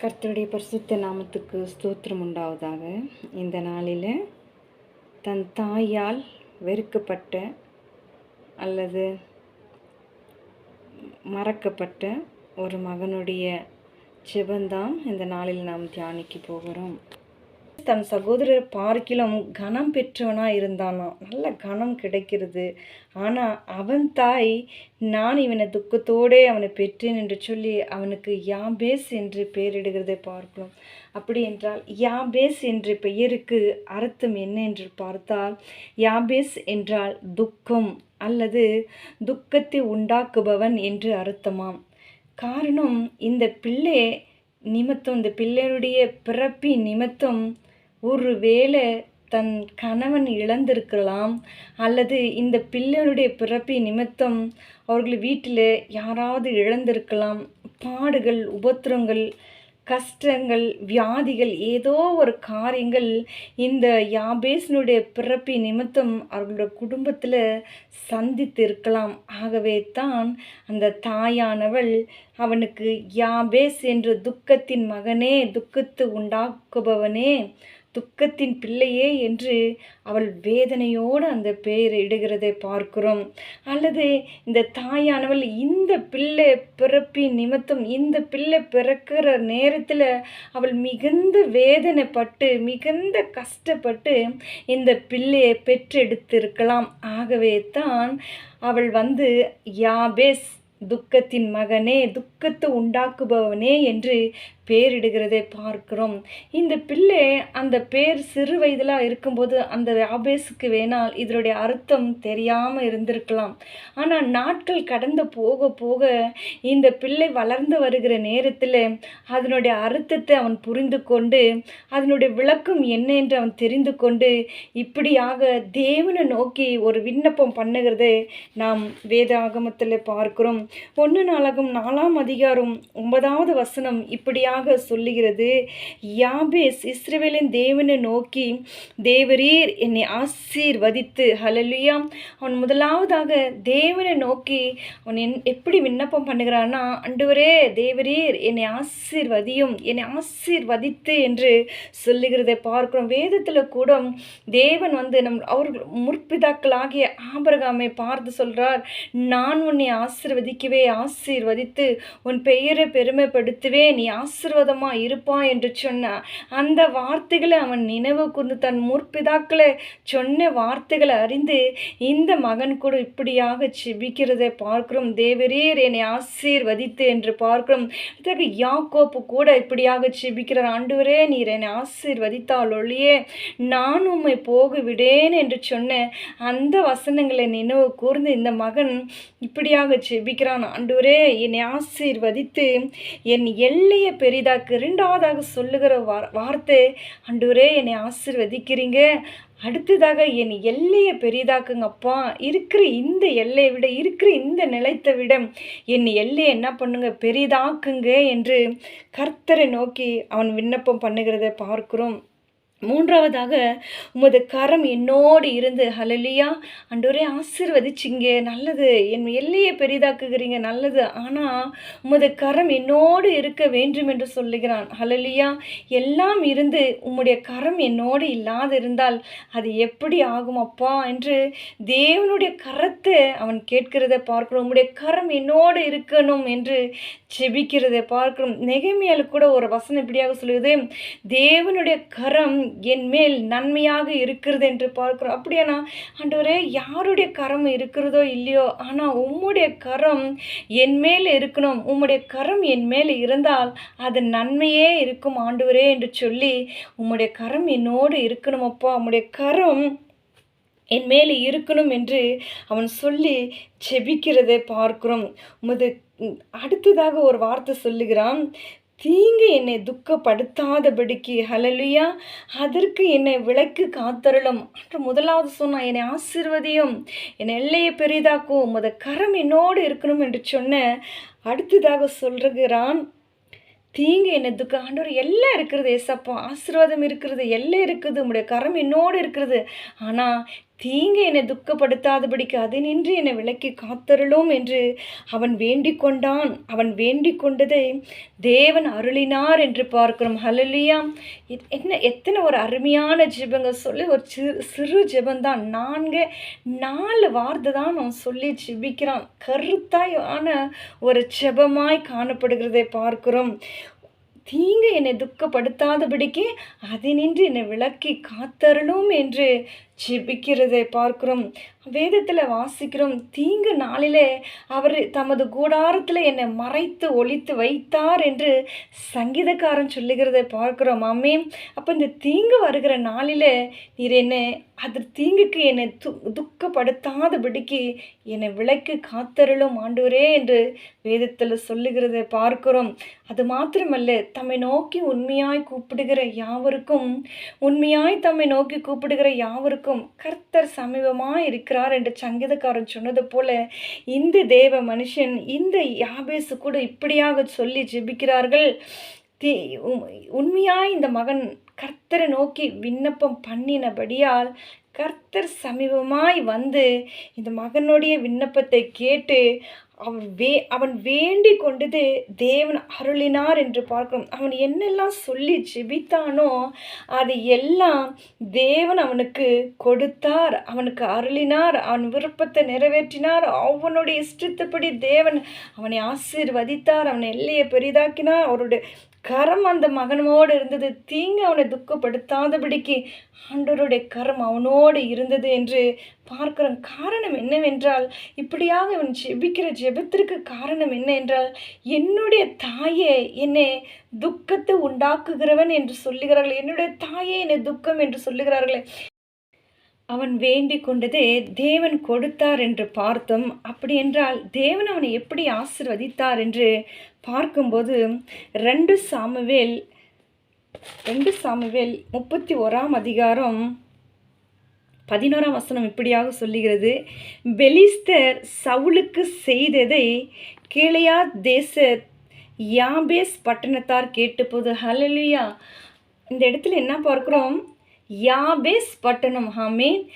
கர்த்தருடைய பரிசுத்த நாமத்துக்கு ஸ்தோத்திரம் உண்டாவதாக. இந்த நாளில் தன் தாயால் வெறுக்கப்பட்ட அல்லது மறக்கப்பட்ட ஒரு மகனுடைய செபந்தான் இந்த நாளில் நாம் தியானிக்க போகிறோம். தன் சகோதரர் பார்க்கிலும் கனம் பெற்றவனாக இருந்தானாம். நல்ல கனம் கிடைக்கிறது. ஆனால் அவன் தாய் நான் இவனை துக்கத்தோடே அவனை பெற்றேன் என்று சொல்லி அவனுக்கு யாபேஸ் என்று பெயரிடுகிறதை பார்க்கலாம் அப்படி என்றால் யாபேஸ் என்ற பெயருக்கு அர்த்தம் என்ன என்று பார்த்தால் யாபேஸ் என்றால் துக்கம் அல்லது துக்கத்தை உண்டாக்குபவன் என்று அர்த்தமாம். காரணம் இந்த பிள்ளை நிமித்தம் இந்த பிள்ளையுடைய பிறப்பின் நிமித்தம் ஒருவேளை தன் கணவன் இழந்திருக்கலாம் அல்லது இந்த பிள்ளையுடைய பிறப்பி நிமித்தம் அவர்கள் வீட்டில் யாராவது இழந்திருக்கலாம். பாடுகள் உபத்திரங்கள் கஷ்டங்கள் வியாதிகள் ஏதோ ஒரு காரியங்கள் இந்த யாபேசனுடைய பிறப்பி நிமித்தம் அவர்களுடைய குடும்பத்தில் சந்தித்து இருக்கலாம் ஆகவே தான் அந்த தாயானவள் அவனுக்கு யாபேஸ் என்று துக்கத்தின் மகனே துக்கத்து உண்டாக்குபவனே துக்கத்தின் பிள்ளையே என்று அவள் வேதனையோடு அந்த பெயரை இடுகிறதை பார்க்கிறோம். அல்லது இந்த தாயானவள் இந்த பிள்ளை பிறப்பின் நிமித்தம் இந்த பிள்ளை பிறக்கிற நேரத்தில் அவள் மிகுந்த வேதனைப்பட்டு மிகுந்த கஷ்டப்பட்டு இந்த பிள்ளையை பெற்றெடுத்திருக்கலாம். ஆகவே தான் அவள் வந்து யாபேஸ் துக்கத்தின் மகனே துக்கத்தை உண்டாக்குபவனே என்று பேரிடுகிறதை பார்க்கிறோம். இந்த பிள்ளை அந்த பேர் சிறு வயதில் இருக்கும்போது அந்த ஆபேஸுக்கு வேணால் இதனுடைய அர்த்தம் தெரியாமல் இருந்திருக்கலாம். ஆனால் நாட்கள் கடந்து போக போக இந்த பிள்ளை வளர்ந்து வருகிற நேரத்தில் அதனுடைய அர்த்தத்தை அவன் புரிந்து கொண்டு அதனுடைய விளக்கம் என்ன என்று அவன் தெரிந்து கொண்டு இப்படியாக தேவனை நோக்கி ஒரு விண்ணப்பம் பண்ணுகிறதை நாம் வேதாகமத்தில் பார்க்கிறோம். ஒன்று நாளாகும் நாலாம் அதிகாரம் ஒன்பதாவது வசனம் இப்படியாக சொல்லுகிறது. யாபேஸ் இஸ்ரேவேலின் தேவனை நோக்கி தேவரீர் என்னை ஆசீர்வதித்து ஹலலுயா அவன் முதலாவதாக தேவனை நோக்கி அவன் என் எப்படி விண்ணப்பம் பண்ணுகிறான்னா அண்டுவரே தேவரீர் என்னை ஆசீர்வதியும் என்னை ஆசீர்வதித்து என்று சொல்லுகிறதை பார்க்கிறோம். வேதத்தில் கூட தேவன் வந்து நம் அவர்கள் முற்பிதாக்களாகிய ஆபரகாமை பார்த்து சொல்கிறார் நான் உன்னை ஆசீர்வதிக்கவே ஆசீர்வதித்து உன் பெயரை பெருமைப்படுத்துவே நீ ஆசீர்வாதமாக இருப்பான் என்று சொன்ன. அந்த வார்த்தைகளை அவன் நினைவு கூர்ந்து தன் முற்பிதாக்களை சொன்ன வார்த்தைகளை அறிந்து இந்த மகன் கூட இப்படியாக செபிக்கிறதை பார்க்கிறோம். தேவரீர் என்னை ஆசீர்வதித்து என்று பார்க்கிறோம். இதற்கு யாக்கோப்பு கூட இப்படியாக செபிக்கிறார் ஆண்டவரே நீர் என்னை ஆசீர்வதித்தால் ஒழியே நான் உம்மை போக விடேன் என்று சொன்ன அந்த வசனங்களை நினைவு கூர்ந்து இந்த மகன் இப்படியாக ஜெபிக்கிறான் ஆண்டவரே என்னை ஆசீர்வதித்து என் எல்லையை பெரிதாக்கு இரண்டாவதாக சொல்லுகிற வார் வார்த்தை ஆண்டவரே என்னை ஆசீர்வதிக்கிறீங்க. அடுத்ததாக என் எல்லையை பெரிதாக்குங்கப்பா. இருக்கிற இந்த எல்லையை விட இருக்கிற இந்த நிலைத்தை விட என் எல்லையை என்ன பண்ணுங்க? பெரிதாக்குங்க என்று கர்த்தரை நோக்கி அவன் விண்ணப்பம் பண்ணுகிறத பார்க்கிறோம். மூன்றாவதாக உமது கரம் என்னோடு இருந்து ஹலலியா அன்றோரே ஆசிர்வதிச்சிங்க. நல்லது. என் எல்லையை பெரிதாக்குகிறீங்க. நல்லது. ஆனால் உமது கரம் என்னோடு இருக்க வேண்டும் என்று சொல்லுகிறான். ஹலலியா எல்லாம் இருந்து உம்முடைய கரம் என்னோடு இல்லாது இருந்தால் அது எப்படி ஆகும் அப்பா? என்று தேவனுடைய கரத்தை அவன் கேட்கிறத பார்க்கிறோம். உம்முடைய கரம் என்னோடு இருக்கணும் என்று செபிக்கிறதை பார்க்கிறோம். நெகைமையால் கூட ஒரு வசனம் இப்படியாக சொல்லுது தேவனுடைய கரம் என் மேல் நன்மையாக இருக்கிறது என்று பார்க்கிறோம். அப்படியானா? ஆண்டவரே யாருடைய கரம் இருக்கிறதோ இல்லையோ ஆனால் உம்முடைய கரம் என் மேல் இருக்கணும். உம்முடைய கரம் என் மேல் இருந்தால் அது நன்மையே இருக்கும் ஆண்டவரே என்று சொல்லி உம்முடைய கரம் என்னோடு இருக்கணும் அப்பா. உம்முடைய கரம் என் மேலே இருக்கணும் என்று அவன் சொல்லி செபிக்கிறதை பார்க்கிறோம். முது அடுத்ததாக ஒரு வார்த்தை சொல்லுகிறான். தீங்கு என்னை துக்கப்படுத்தாதபடிக்கு ஹலலுயா அதற்கு என்னை விளக்கு காத்தருளும். அன்று முதலாவது சொன்ன என்னை ஆசிர்வதியும். என் எல்லையை பெரிதாக்கும். உமது கரம் என்னோடு இருக்கணும் என்று சொன்ன அடுத்ததாக சொல்கிறான் தீங்கு என்ன துக்கம் ஆண்டவர் எல்லாம் இருக்கிறது ஏசப்பா. ஆசீர்வாதம் இருக்கிறது எல்லாம் இருக்குது. உங்களுடைய கரம் என்னோடு இருக்கிறது. ஆனால் தீங்கு என்னை துக்கப்படுத்தாதபடிக்கு அதனின்று என்னை விலக்கி காத்தருளும் என்று அவன் வேண்டிக் கொண்டான் அவன் வேண்டிக் கொண்டதை தேவன் அருளினார் என்று பார்க்கிறோம். ஹலலியா என்ன எத்தனை ஒரு அருமையான ஜெபங்க சொல்லி ஒரு சிறு சிறு ஜெபந்தான். நான்கு நாலு வார்த்தை தான் அவன் சொல்லி ஜிபிக்கிறான். கருத்தாயான ஒரு ஜெபமாய் காணப்படுகிறதை பார்க்கிறோம். தீங்கு என்னை துக்கப்படுத்தாதபடிக்கு அதனின்று என்னை விளக்கி காத்தருளும் என்று ஜெபிக்கிறதை பார்க்கிறோம். வேதத்தில் வாசிக்கிறோம் தீங்கு நாளிலே அவர் தமது கூடாரத்தில் என்னை மறைத்து ஒழித்து வைத்தார் என்று சங்கீதக்காரன் சொல்லுகிறதை பார்க்கிறோம். ஆமே அப்போ இந்த தீங்கு வருகிற நாளில் நீர் என்னை அது தீங்குக்கு என்னை து துக்கப்படுத்தாதபடிக்கு என்னை விளக்கு காத்தருளும் ஆண்டுவரே என்று வேதத்தில் சொல்லுகிறதை பார்க்கிறோம். அது மாத்திரமல்ல தம்மை நோக்கி உண்மையாய் கூப்பிடுகிற யாவருக்கும் உண்மையாய் தம்மை நோக்கி கூப்பிடுகிற யாவருக்கும் கர்த்தர் சமீபமாக இருக்கிறார் என்று சங்கீதக்காரன் சொன்னது போல இந்த தேவ மனுஷன் இந்த யாபேசு கூட இப்படியாக சொல்லி ஜெபிக்கிறார்கள். தீ உண்மையாய் இந்த மகன் கர்த்தரை நோக்கி விண்ணப்பம் பண்ணினபடியால் கர்த்தர் சமீபமாய் வந்து இந்த மகனுடைய விண்ணப்பத்தை கேட்டு அவன் வே அவன் வேண்டி கொண்டது தேவன் அருளினார் என்று பார்க்கிறோம். அவன் என்னெல்லாம் சொல்லி ஜெபித்தானோ அது எல்லாம் தேவன் அவனுக்கு கொடுத்தார் அவனுக்கு அருளினார் அவன் விருப்பத்தை நிறைவேற்றினார். அவனுடைய இஷ்டத்துப்படி தேவன் அவனை ஆசீர்வதித்தார் அவனை எல்லையை பெரிதாக்கினார். அவருடைய கரம் அந்த மகனோடு இருந்தது. தீங்கு அவனை துக்கப்படுத்தாதபடிக்கு ஆண்டவருடைய கரம் அவனோடு இருந்தது என்று பார்க்கிறோம் காரணம் என்னவென்றால் இப்படியாக இவன் ஜெபிக்கிற ஜெபத்திற்கு காரணம் என்ன என்றால் என்னுடைய தாயே என்னை துக்கத்தை உண்டாக்குகிறவன் என்று சொல்லுகிறார்கள். என்னுடைய தாயே என்னை துக்கம் என்று சொல்லுகிறார்களே. அவன் வேண்டிக் கொண்டதே தேவன் கொடுத்தார் என்று பார்த்தோம். அப்படி என்றால் தேவன் அவனை எப்படி ஆசிர்வதித்தார் என்று பார்க்கும்போது ரெண்டு சாமுவேல் ரெண்டு சாமுவேல் முப்பத்தி ஓராம் அதிகாரம் பதினோராம் வசனம் இப்படியாக சொல்லுகிறது. பெலிஸ்தர் சவுலுக்கு செய்ததை கீழையா தேச யாபேஸ் பட்டணத்தார் கேட்டபோது ஹலலியா இந்த இடத்துல என்ன பார்க்குறோம்? யாபேஸ் பட்டணம் ஆமீன்.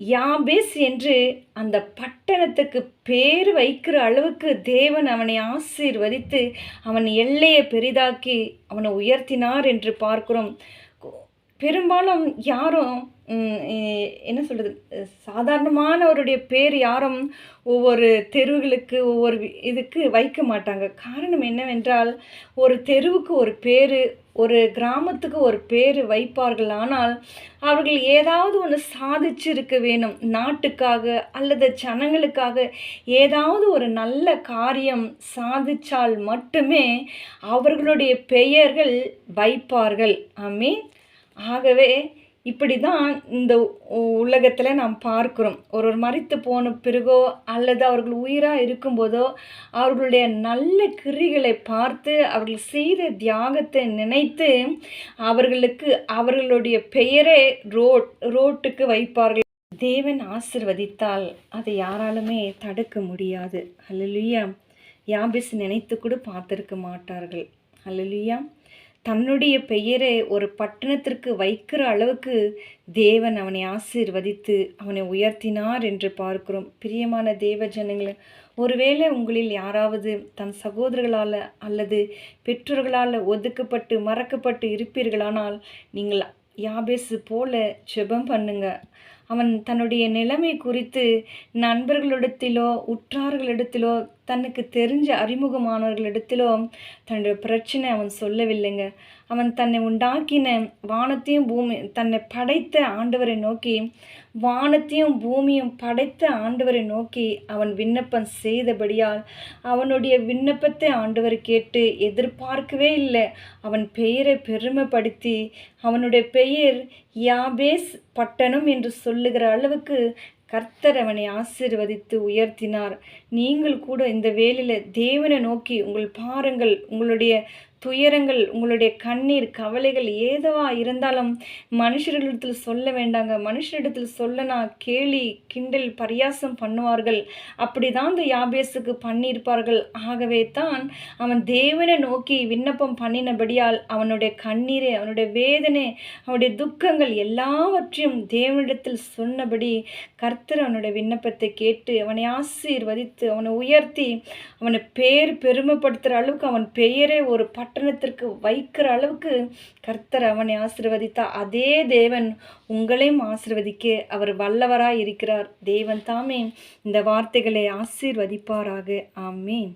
யாபேஸ் என்று அந்த பட்டணத்துக்கு பேர் வைக்கிற அளவுக்கு தேவன் அவனை ஆசீர்வதித்து அவன் எல்லையை பெரிதாக்கி அவனை உயர்த்தினார் என்று பார்க்கிறோம். பெரும்பாலும் யாரும் என்ன சொல்கிறது சாதாரணமானவருடைய பேர் யாரும் ஒவ்வொரு தெருவுகளுக்கு ஒவ்வொரு இதுக்கு வைக்க மாட்டாங்க. காரணம் என்னவென்றால் ஒரு தெருவுக்கு ஒரு பேர் ஒரு கிராமத்துக்கு ஒரு பேர் வைப்பார்கள். ஆனால் அவர்கள் ஏதாவது ஒன்று சாதிச்சிருக்க வேணும் நாட்டுக்காக அல்லது ஜனங்களுக்காக ஏதாவது ஒரு நல்ல காரியம் சாதித்தால் மட்டுமே அவர்களுடைய பெயர்கள் வைப்பார்கள். ஐ மீன் ஆகவே இப்படி தான் இந்த உலகத்தில் நாம் பார்க்குறோம். ஒரு ஒரு மறித்து போன பிறகோ அல்லது அவர்கள் உயிராக இருக்கும்போதோ அவர்களுடைய நல்ல கிரிகளை பார்த்து அவர்கள் செய்த தியாகத்தை நினைத்து அவர்களுக்கு அவர்களுடைய பெயரை ரோட் ரோட்டுக்கு வைப்பார்கள். தேவன் ஆசிர்வதித்தால் அதை யாராலுமே தடுக்க முடியாது. அல்லலுயா யாபிஸ் நினைத்து கூட பார்த்துருக்க மாட்டார்கள். அல்லலுயா தன்னுடைய பெயரை ஒரு பட்டணத்திற்கு வைக்கிற அளவுக்கு தேவன் அவனை ஆசீர்வதித்து அவனை உயர்த்தினார் என்று பார்க்கிறோம். பிரியமான தேவ ஜனங்களை ஒருவேளை உங்களில் யாராவது தன் சகோதரர்களால் அல்லது பெற்றோர்களால் ஒதுக்கப்பட்டு மறக்கப்பட்டு இருப்பீர்களானால் நீங்கள் யாபேசு போல ஜெபம் பண்ணுங்க. அவன் தன்னுடைய நிலைமை குறித்து நண்பர்களிடத்திலோ உற்றார்களிடத்திலோ தனக்கு தெரிஞ்ச அறிமுகமானவர்களிடத்திலும் தன்னுடைய பிரச்சனை அவன் சொல்லவில்லைங்க. அவன் தன்னை உண்டாக்கின வானத்தையும் பூமி தன்னை படைத்த ஆண்டவரை நோக்கி வானத்தையும் பூமியும் படைத்த ஆண்டவரை நோக்கி அவன் விண்ணப்பம் செய்தபடியால் அவனுடைய விண்ணப்பத்தை ஆண்டவர் கேட்டு எதிர்பார்க்கவே இல்லை. அவன் பெயரை பெருமைப்படுத்தி அவனுடைய பெயர் யாபேஸ் பட்டணம் என்று சொல்லுகிற அளவுக்கு கர்த்தர் அவனை ஆசிர்வதித்து உயர்த்தினார். நீங்கள் கூட இந்த வேலையில் தேவனை நோக்கி உங்கள் பாருங்கள் உங்களுடைய துயரங்கள் உங்களுடைய கண்ணீர் கவலைகள் ஏதவா இருந்தாலும் மனுஷர்களிடத்தில் சொல்ல வேண்டாங்க. மனுஷரிடத்தில் சொல்லனா கேலி கிண்டல் பரியாசம் பண்ணுவார்கள். அப்படிதான் இந்த யாபேசுக்கு பண்ணியிருப்பார்கள். ஆகவே தான் அவன் தேவனை நோக்கி விண்ணப்பம் பண்ணினபடியால் அவனுடைய கண்ணீரை அவனுடைய வேதனை அவனுடைய துக்கங்கள் எல்லாவற்றையும் தேவனிடத்தில் சொன்னபடி கர்த்தர் அவனுடைய விண்ணப்பத்தை கேட்டு அவனை ஆசீர்வதித்து அவனை உயர்த்தி அவனை பேர் பெருமைப்படுத்துகிற அளவுக்கு அவன் பெயரே ஒரு பட் பட்டணத்திற்கு வைக்கிற அளவுக்கு கர்த்தர் அவனை ஆசிர்வதித்தா அதே தேவன் உங்களையும் ஆசிர்வதிக்க அவர் வல்லவராய் இருக்கிறார். தேவன் தாமே இந்த வார்த்தைகளை ஆசீர்வதிப்பாராக. ஆமேன்.